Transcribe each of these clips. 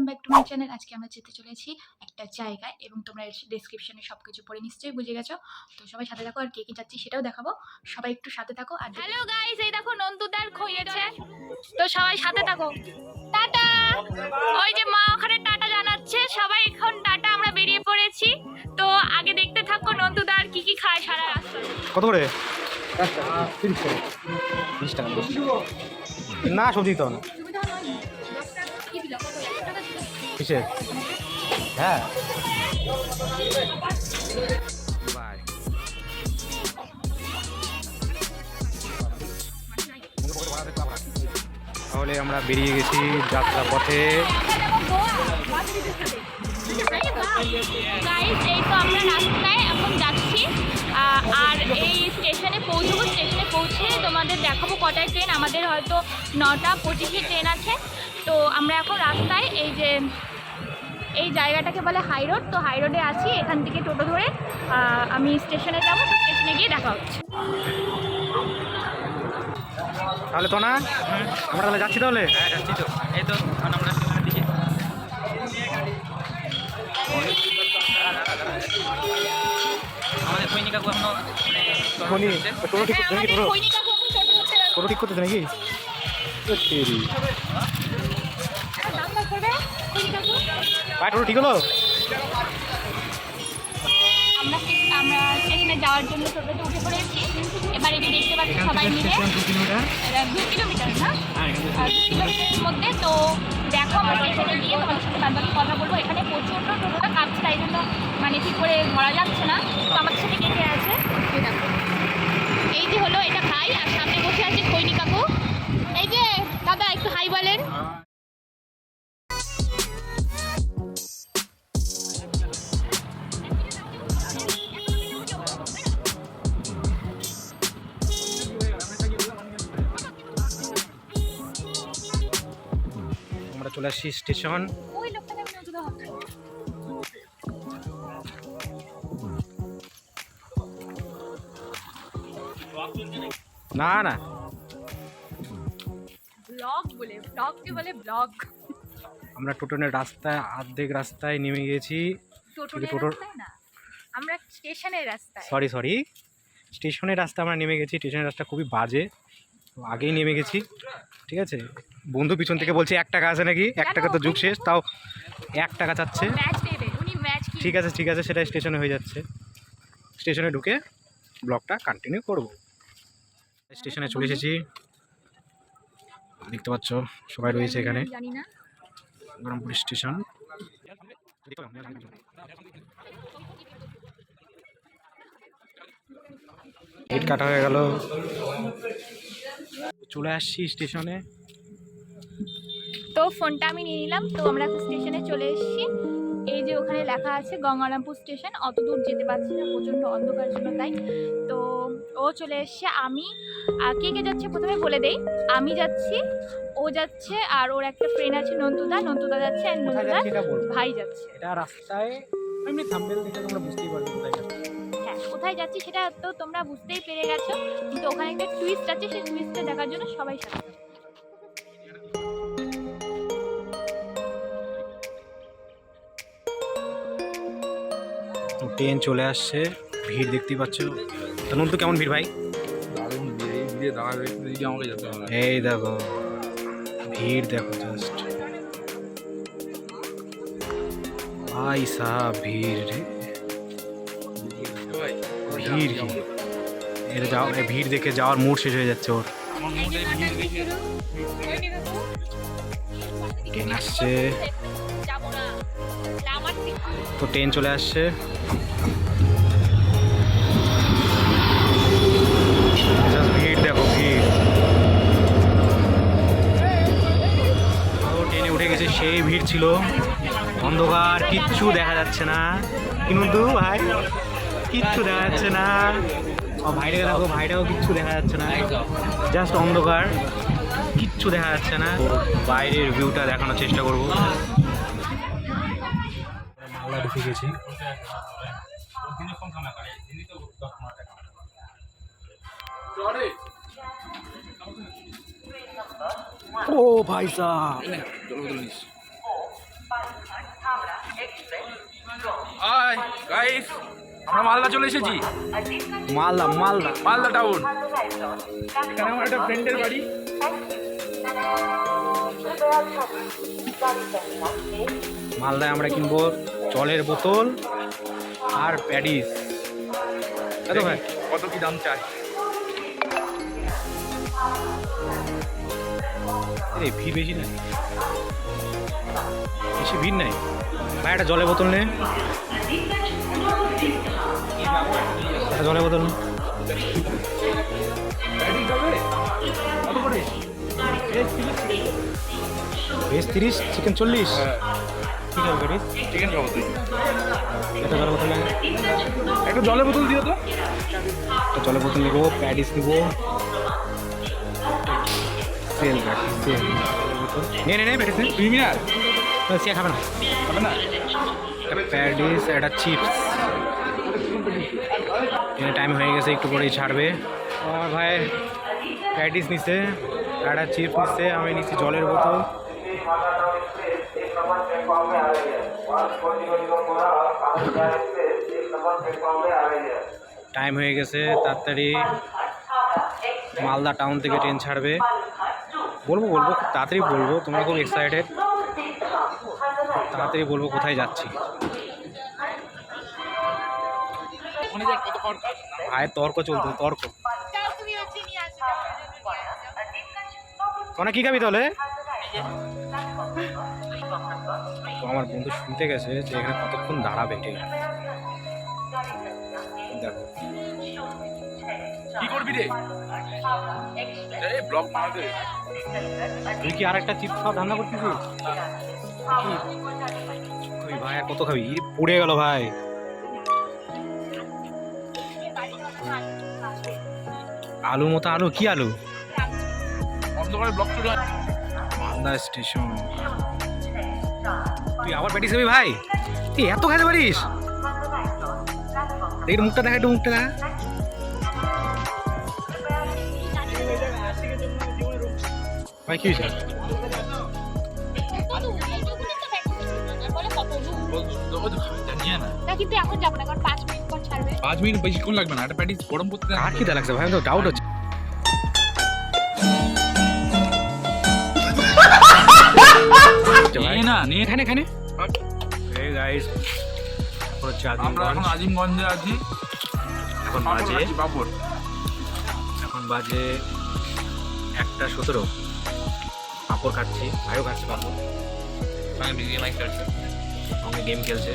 Welcome back to my channel আজকে আমরা যেতে চলেছি একটা জায়গায় এবং তোমরা ডেসক্রিপশনে সব কিছু পড়ে নিশ্চয়ই বুঝে গেছো। তো সবাই সাথে থাকো আর কে কে যাচ্ছি সেটাও দেখাবো। সবাই একটু সাথে থাকো আর হ্যালো গাইস এই দেখো নন্দুদার খইয়েছে তো সবাই সাথে থাকো। টাটা! ওই যে মা ওখানে টাটা জানাচ্ছে। সবাই এখন টাটা আমরা বেরিয়ে পড়েছি। তো আগে দেখতে থাকো নন্দুদার কি কি খায় সারা রাস্তা কত করে? না সবজি তো না। কিসের? হ্যাঁ। তাহলে আমরা বেরিয়ে গেছি যাত্রা পথে। এই তো আমরা রাস্তায় এখন যাচ্ছি। আর এই স্টেশনে পৌঁছবো। স্টেশনে পৌঁছে তোমাদের দেখাবো কটায় ট্রেন। আমাদের হয়তো নটা পঁচিশে ট্রেন আছে। তো আমরা এখন রাস্তায় এই যে এই জায়গাটাকে বলে হাই রোড। তো হাই রোডে আছি এখান থেকে টোটো ধরে আমি স্টেশনে যাব তো স্টেশনে গিয়ে দেখা হচ্ছে। তাহলে তো না? আমরা তাহলে যাচ্ছি তাহলে? হ্যাঁ যাচ্ছি তো। এই তো আমরা স্টেশনের দিকে। আমাদের সৈনিক কাকু এখনও মানে। টোটো ঠিক করতে নাকি? ভাই ঠিক হলো আমরা স্টে- আমরা স্টেশনে যাওয়ার জন্য টোটোতে উঠে পড়েছি। এবার এই যে দেখতে পাচ্ছি সবাই মিলে। দু কিলোমিটার। না? হ্যাঁ, দু কিলোমিটারের মধ্যে। তো দেখো আমরা স্টেশনে গিয়ে তোমাদের সাথে বাদ বাকি কথা বলব। এখানে প্রচণ্ড টোটোটা কাঁপছে তাই জন্য মানে ঠিক করে ধরা যাচ্ছে না। তো আমাদের সাথে কে কে আছে? এই এই যে হলো এটা ভাই আর সামনে বসে আছে খৈনি কাকু এই যে দাদা একটু হাই বলেন। আসছি স্টেশন। না না। ব্লগ বলে ব্লগকে বলে ব্লগ। আমরা টোটনের রাস্তায় অর্ধেক রাস্তায় নেমে গেছি। টোটোর- আমরা স্টেশনের রাস্তায়। Sorry sorry. স্টেশনের রাস্তা আমরা নেমে গেছি। স্টেশনের রাস্তা খুবই বাজে। আগেই নেমে গেছি ঠিক আছে? বন্ধু পিছন থেকে বলছে এক টাকা আছে নাকি? এক টাকা তো যুগ শেষ তাও এক টাকা চাচ্ছে। ঠিক আছে ঠিক আছে সেটা স্টেশনে হয়ে যাচ্ছে। স্টেশনে ঢুকে ব্লগটা কন্টিনিউ করব। স্টেশনে চলে এসেছি। দেখতে পাচ্ছ সবাই রয়েছে এখানে। গরমপুর স্টেশন। টিকিট কাটা হয়ে গেল। চলে আসছি স্টেশনে। তো ফোনটা আমি নিয়ে নিলাম তো আমরা স্টেশনে চলে এসেছি। এই যে ওখানে লেখা আছে গঙ্গারামপুর স্টেশন অত দূর যেতে পারছি না প্রচণ্ড অন্ধকার জন্য তাই। তো ও চলে এসছে আমি। আর কে কে যাচ্ছে প্রথমে বলে দেই। আমি যাচ্ছি ও যাচ্ছে আর ওর একটা ফ্রেন্ড আছে নন্তুদা। নন্তুদা যাচ্ছে আর নন্তুদা ভাই যাচ্ছে। এটা রাস্তায় এমনি থাম্বেল দেখে তোমরা বুঝতেই পারবে কোথায় যাচ্ছি। কোথায় যাচ্ছি সেটা তো তোমরা বুঝতেই পেরে গেছো। কিন্তু ওখানে একটা টুইস্ট আছে সেই টুইস্টটা দেখার জন্য সবাই সাথে ট্রেন চলে আসছে ভিড় দেখতেই পাচ্ছ। তো কেমন ভিড় ভাই? এই দেখো ভিড় দেখো জাস্ট ভাই সাহ ভিড় রে। ভিড়। এর যাও ভিড় দেখে যাওয়ার মুড শেষ হয়ে যাচ্ছে ওর। ট্রেন আসছে। তো ট্রেন চলে আসছে। ভিড়, দেখো, ভিড়। ট্রেনে উঠে গেছে, সেই ভিড় ছিল। অন্ধকার, কিচ্ছু দেখা যাচ্ছে না। কিন্তু ভাই? কিচ্ছু দেখা যাচ্ছে না। ও ভাইটাকে দেখো ভাইটাও কিচ্ছু দেখা যাচ্ছে না। জাস্ট অন্ধকার কিচ্ছু দেখা যাচ্ছে না। বাইরের ভিউটা দেখানোর চেষ্টা করব। মালদা ঢুকে গেছি। ও ভাই সাহ আমরা মালদা চলে এসেছি। মালদা মালদা। মালদা টাউন এখানে আমার একটা ফ্রেন্ডের বাড়ি। মালদায় আমরা কিনবো জলের বোতল আর প্যাডিস। ভাই। কত কি দাম চাই ভিড় বেশি নাই বেশি ভিড় নাই। ভাই একটা জলের বোতল নে। জলের বোতল। ভেজ তিরিশ চিকেন চল্লিশ। চিকেন খাব তুই। একটা জলের বোতল নে একটা জলের বোতল দিও তো। একটা জলের বোতল নেব প্যাডিস নেব। রাখি নে নে নে প্যাডিস নে দুই মিনার সে খাবে না। হবে না? একটা প্যাডিস একটা চিপস। এখানে টাইম হয়ে গেছে, একটু পরেই ছাড়বে। আমার ভাই প্যাডিস নিছে, একটা চিপস নিচ্ছে আমি নিচ্ছি জলের বোতল। টাইম হয়ে গেছে, তাড়াতাড়ি মালদা টাউন থেকে ট্রেন ছাড়বে। বলব বলব তাড়াতাড়ি বলব, তোমরা খুব এক্সাইটেড তাড়াতাড়ি বলব কোথায় যাচ্ছি। ওখানে যাই কত খরচ ভাইয়ের তর্ক কি খাবি তাহলে? তো আমার বন্ধু শুনতে গেছে যে এখানে কতক্ষণ দাঁড়াবে ট্রেন দেখো। কি করবি রে? ব্লগ বানাতে তুই কি আরেকটা চিপস খাওয়া ধান্দা করতেছিস? ভাই আর কত খাবি? পড়ে গেল ভাই। আলু মতো আলু কি আলু? মালদা স্টেশন। তুই আবার প্যাটিস খাবি ভাই? তুই এত খাইতে পারিস দেখি মুখটা দেখা একটু মুখটা দেখা। ভাই কি হয়েছে? পাঁচ মিনিট পর ছাড়বে। বেশিক্ষণ লাগবে না একটা প্যাটিস গরম করতে। কার খিদা লাগছে ভাই তো ডাউট হচ্ছে। নিয়ে এখানে। এখানে। গাইস হচ্ছে আমরা এখন আজিমগঞ্জে আছি। এখন বাজে। খাচ্ছি, এখন বাজে একটা সতেরো। পাঁপড় খাচ্ছি ভাইও খাচ্ছে পাঁপড় সঙ্গে গেম খেলছে।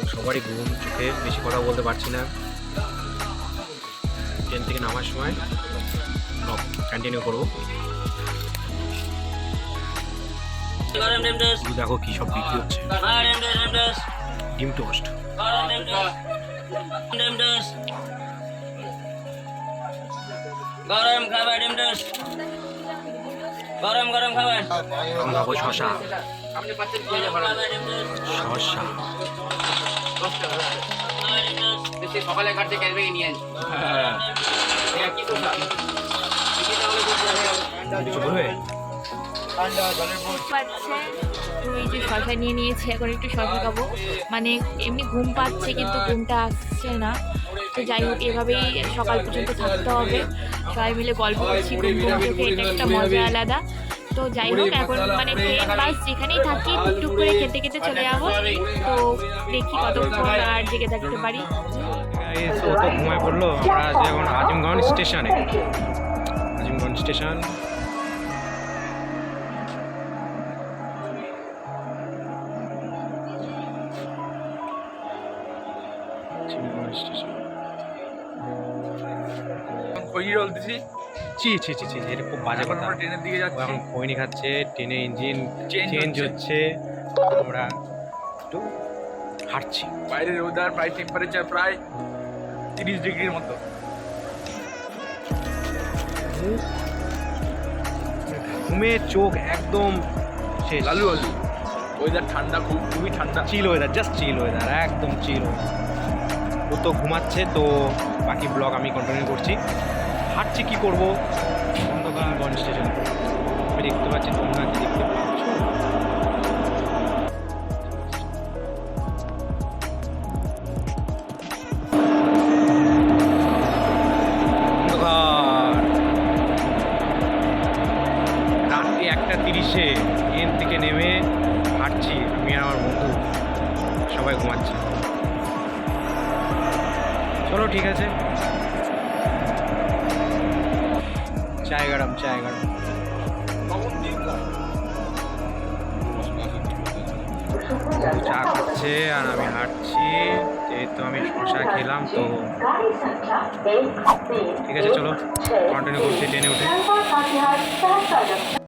তো সবারই ঘুম চোখে বেশি কথা বলতে পারছি না। ট্রেন থেকে নামার সময় কন্টিনিউ করব। দেখো কী সব বিক্রি হচ্ছে। গরম ডিম টোস্ট। গরম খাবার ডিম টোস্ট। গরম গরম খাবার। খাব শশা শশা সকালে কাটতে ক্যালবে নিয়ে কি বলবে? পাচ্ছে। যে শশা নিয়ে নিয়েছি, এখন একটু শশা খাব। মানে এমনি ঘুম পাচ্ছে, কিন্তু ঘুমটা আসছে না। তো যাই হোক, এভাবেই সকাল পর্যন্ত থাকতে হবে। সবাই মিলে গল্প করছি, ঘুম ঘুম চোখে, এটা একটা মজা আলাদা। তো যাই হোক, এখন মানে ট্রেন বাস যেখানেই থাকি, টুকটুক করে খেতে খেতে চলে যাব। তো দেখি কতক্ষণ আর জেগে থাকতে পারি। ঘুমায় পড়ল, আমরা এখন আজিমগঞ্জ স্টেশনে। আজিমগঞ্জ স্টেশন। খই রোল দিছি। ছি ছি ছি ছি এটা খুব বাজে কথা। আমরা ট্রেনের দিকে যাচ্ছি। এখন খৈনি খাচ্ছে ট্রেনে ইঞ্জিন চেঞ্জ হচ্ছে। হচ্ছে। আমরা একটু হাঁটছি। বাইরের ওয়েদার প্রায় টেম্পারেচার প্রায় তিরিশ ডিগ্রির মতো। ঘুমে চোখ একদম শেষ। লালু লালু ওয়েদার ঠান্ডা খুব খুবই ঠান্ডা। Chill weather just chill weather একদম চিল ও তো ঘুমাচ্ছে তো বাকি ব্লগ আমি কন্টিনিউ করছি। হাঁটছি, কী করব? বন্ধকানগঞ্জ স্টেশন। দেখতে পাচ্ছি তোমরা কি দেখতে পাচ্ছ একটা তিরিশে থেকে নেমে হাঁটছি আমার বন্ধু। সবাই চলো, ঠিক আছে। চায় গরম চায় গরম। চা খাচ্ছে আর আমি হাঁটছি। যেহেতু আমি শশা খেলাম, তো ঠিক আছে, চলো কন্টিনিউ করছি ট্রেনে উঠে।